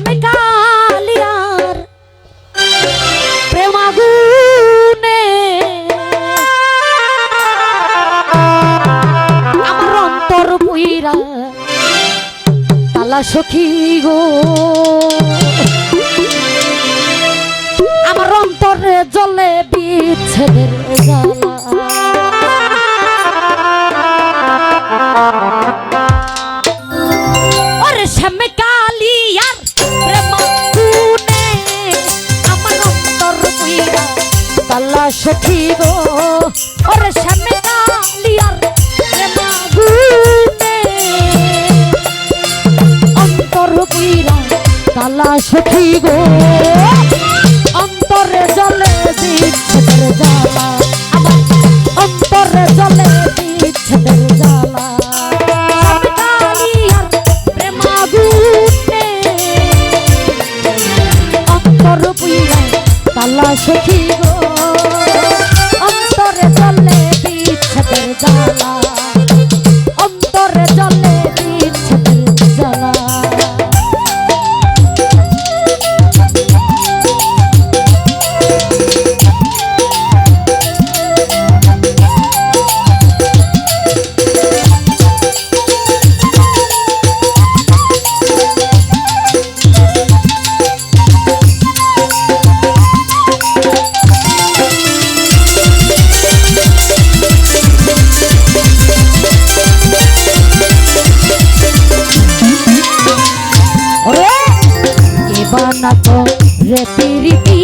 আমি কালিয়ার প্রেমাগুনে আমার তালা সখী গো। অন্তরে জলে বিচ্ছেদের গো। অন্তরে জলে বিচ্ছেদের জ্বালা। আমার অন্তরে জলে বিচ্ছেদের জ্বালা। তালা সখী গো। অন্তরে জলে বিচ্ছেদের জ্বালা। বানাতো রে পিরিতি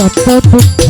তত্ত্ব বুদ্ধ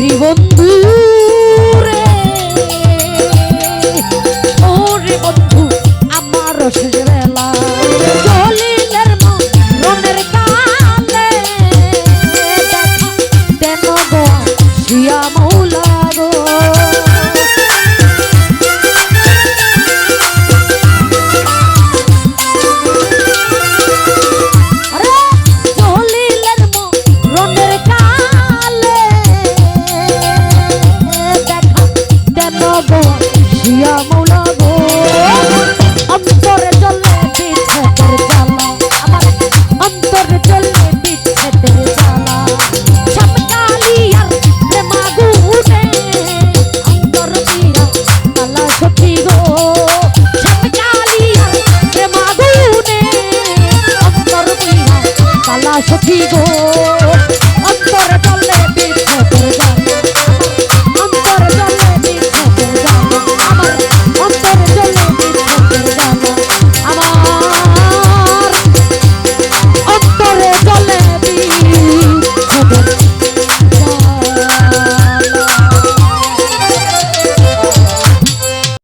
হরি বন্ধু